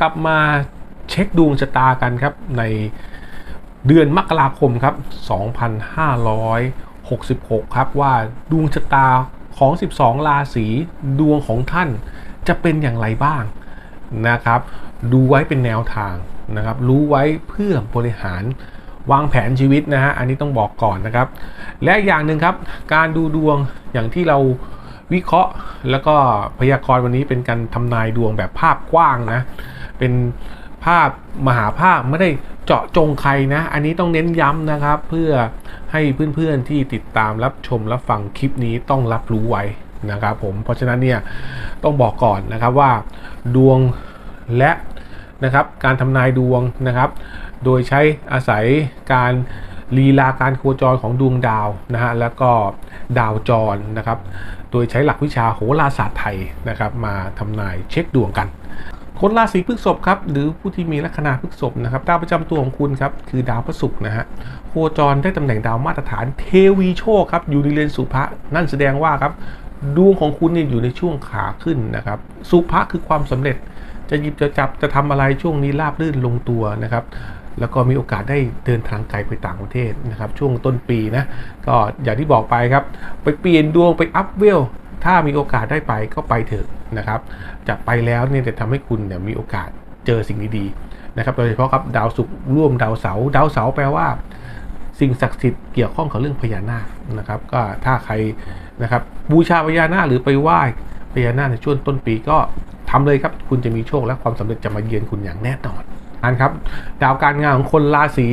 กลับมาเช็คดวงชะตากันครับในเดือนมกราคมครับ 2566 ครับว่าดวงชะตาของ 12 ราศีดวงของท่านจะเป็นอย่างไรบ้างนะครับ ดูไว้เป็นแนวทางนะครับ รู้ไว้เพื่อบริหารวางแผนชีวิตนะฮะ อันนี้ต้องบอกก่อนนะครับ และอย่างหนึ่งครับ การดูดวงอย่างที่เราวิเคราะห์ แล้วก็พยากรณ์วันนี้เป็นการทำนายดวงแบบภาพกว้างนะ เป็นภาพมหาภาพไม่ได้เจาะจงใครนะ อันนี้ต้องเน้นย้ำนะครับ เพื่อให้เพื่อนๆที่ติดตามรับชมรับฟังคลิปนี้ต้องรับรู้ไว้นะครับผมเพราะฉะนั้นเนี่ยต้องบอกก่อนนะครับว่าดวงและนะครับการทำนายดวงนะครับ โดยใช้อาศัยการลีลาการโคจรของดวงดาวนะฮะแล้วก็ดาวจรนะครับ โดยใช้หลักวิชาโหราศาสตร์ไทยนะครับ มาทำนายเช็คดวงกัน คนราศีพฤษภครับหรือผู้ที่มีลัคนาพฤษภนะครับดาวประจำตัวของคุณครับคือดาวพระศุกร์นะฮะโคจรได้ตำแหน่งดาวมาตรฐานเทวีโชคครับอยู่ในเรือนสุภะนั่นแสดงว่าครับดวงของคุณเนี่ยอยู่ในช่วงขาขึ้นนะครับสุภะคือความสำเร็จจะหยิบจะจับจะทำอะไรช่วงนี้ราบรื่นลงตัวนะครับแล้วก็มีโอกาสได้เดินทางไกลไปต่างประเทศนะครับ ช่วงต้นปีนะ ก็อย่างที่บอกไปครับ ไปเปลี่ยนดวงไปอัพเวล ถ้ามีโอกาสได้ไปก็ไปเถอะนะครับ จะไปแล้วเนี่ยจะทำให้คุณเนี่ยมีโอกาสเจอสิ่งดีๆนะครับ โดยเฉพาะครับดาวศุกร์ร่วมดาวเสาร์ดาวเสาร์แปลว่า สิ่งศักดิ์สิทธิ์เกี่ยวข้องกับเรื่องพญานาคนะครับ ก็ถ้าใครนะครับบูชาพญานาคหรือไปไหว้พญานาคในช่วงต้นปีก็ทำเลยครับ คุณจะมีโชคและความสำเร็จจะมาเยือนคุณอย่างแน่นอนอันครับ ดาวการงานของคนราศี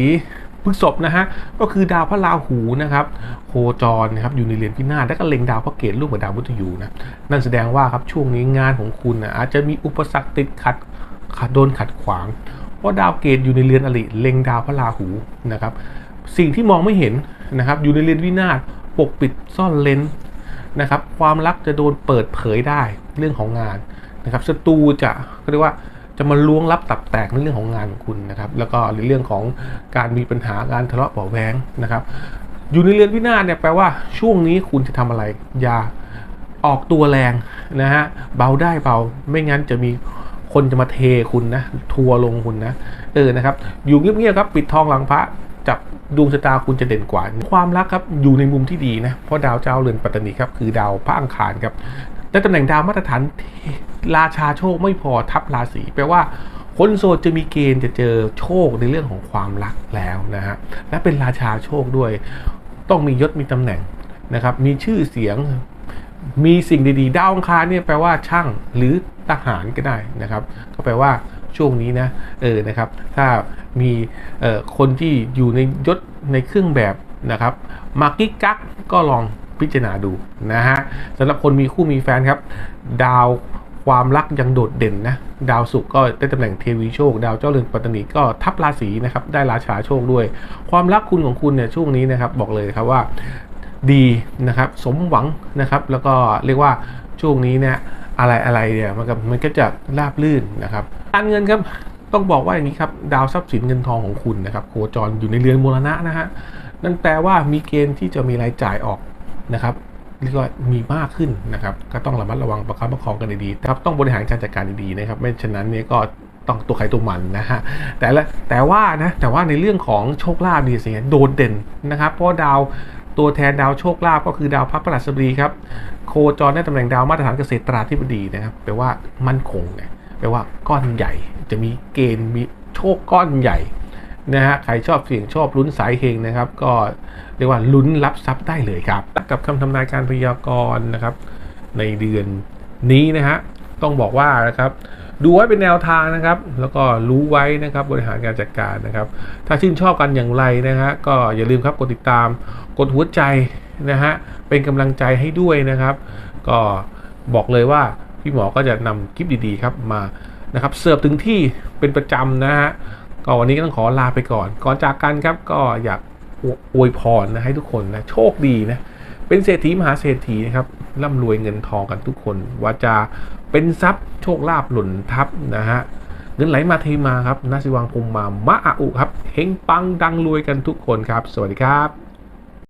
พฤษภนะฮะก็คือดาวพระราหูนะครับโคจรนะครับอยู่ในเรือนพินาศและก็เล็งดาวพระเกตร่วมกับดาวมุตยูนะนั่นแสดงว่าครับช่วงนี้งานของคุณนะอาจจะมีอุปสรรคติดขัดขัดโดนขัดขวาง เพราะดาวเกตอยู่ในเรือนอริเล็งดาวพระราหูนะครับสิ่งที่มองไม่เห็นนะครับอยู่ในเรือนวินาศปกปิดซ่อนเลนนะครับความรักจะโดนเปิดเผยได้เรื่องของงานนะครับศัตรูจะก็เรียกว่า จะมาล้วงลับตับแตกในเรื่องของงานของคุณนะครับ แล้วก็ในเรื่องของการมีปัญหาการทะเลาะเบาะแวงนะครับ อยู่ในเรือนวินาศเนี่ยแปลว่าช่วงนี้คุณจะทำอะไร อย่าออกตัวแรงนะฮะเบาได้เบาไม่งั้นจะมีคนจะมาเทคุณนะ ทัวร์ลงคุณนะเออนะครับ อยู่เงียบๆครับ ปิดทองหลังพระจับดวงชะตาคุณจะเด่นกว่า ความรักครับอยู่ในมุมที่ดีนะเพราะดาวเจ้าเรือนปัตตานีครับคือดาวพระอังคารครับและตำแหน่งดาวมาตรฐาน ราชาโชคไม่พอทับราศีแปลว่าคนโสดจะมีเกณฑ์จะเจอโชคในเรื่องของความรักแล้วนะฮะและเป็นราชาโชคด้วย ต้องมียศมีตำแหน่งนะครับ มีชื่อเสียงมีสิ่งดีๆดาวอังคารเนี่ยแปลว่าช่างหรือทหารก็ได้นะครับ ก็แปลว่าช่วงนี้นะเออนะครับ ถ้ามีเอ่อคนที่อยู่ในยศในเครื่องแบบนะครับมากิกกักก็ลองพิจารณาดูนะฮะสำหรับคนมีคู่มีแฟนครับ ดาว ความรักยังโดดเด่นนะดาวศุกร์ก็ได้ตำแหน่งเทวีโชค ดาวเจ้าเรือนปัตตานีก็ทับราศีนะครับได้ราชาโชคด้วย ความรักคุณของคุณเนี่ยช่วงนี้นะครับบอกเลยครับว่าดีนะครับสมหวังนะครับ แล้วก็เรียกว่าช่วงนี้เนี่ยอะไรอะไรเนี่ยมันก็มันก็จะราบลื่นนะครับการเงินครับต้องบอกว่าอย่างนี้ครับดาวทรัพย์สินเงินทองของคุณนะครับโคจรอยู่ในเรือนมรณะนะฮะนั่นแปลว่ามีเกณฑ์ที่จะมีรายจ่ายออกนะครับ เรียกว่ามีมากขึ้นนะครับก็ต้องระมัดระวังประคับประคองกันดีๆครับต้องบริหารการจัดการดีๆนะครับไม่ฉะนั้นเนี่ยก็ต้องตัวใครตัวมันนะฮะแต่ละแต่ว่านะแต่ว่าในเรื่องของโชคลาภนี่สิโดดเด่นนะครับ เพราะดาวตัวแทนดาวโชคลาภก็คือดาวพระประหลัสบดีครับ โคจรได้ตำแหน่งดาวมาตรฐานเกษตรตราธิบดีนะครับแปลว่ามั่นคงไงแปลว่าก้อนใหญ่จะมีเกณฑ์มีโชคก้อนใหญ่ นะฮะใครชอบเสี่ยงชอบลุ้นสายเฮงนะครับ ก็เรียกว่าลุ้นรับทรัพย์ได้เลยครับ กับคำทำนายการพยากรณ์นะครับ ในเดือนนี้นะฮะต้องบอกว่านะครับดูไว้เป็นแนวทางนะครับ แล้วก็รู้ไว้นะครับบริหารการจัดการนะครับ ถ้าชื่นชอบกันอย่างไรนะฮะก็อย่าลืมครับกดติดตาม กดหัวใจนะฮะเป็นกำลังใจให้ด้วยนะครับ ก็บอกเลยว่าพี่หมอก็จะนำคลิปดีๆครับมานะครับเสิร์ฟถึงที่เป็นประจำนะฮะ ก็วันนี้ก็ต้องขอลาไปก่อน ก่อนจากกันครับก็อยากอวยพรนะให้ทุกคนนะโชคดีนะเป็นเศรษฐีมหาเศรษฐีนะครับร่ำรวยเงินทองกันทุกคนว่าจะเป็นทรัพย์โชคลาภหล่นทับนะฮะเงินไหลมาเทมาครับนาสิวังพงมามะอาอุครับเฮงปังดังรวยกันทุกคนครับ สวัสดีครับ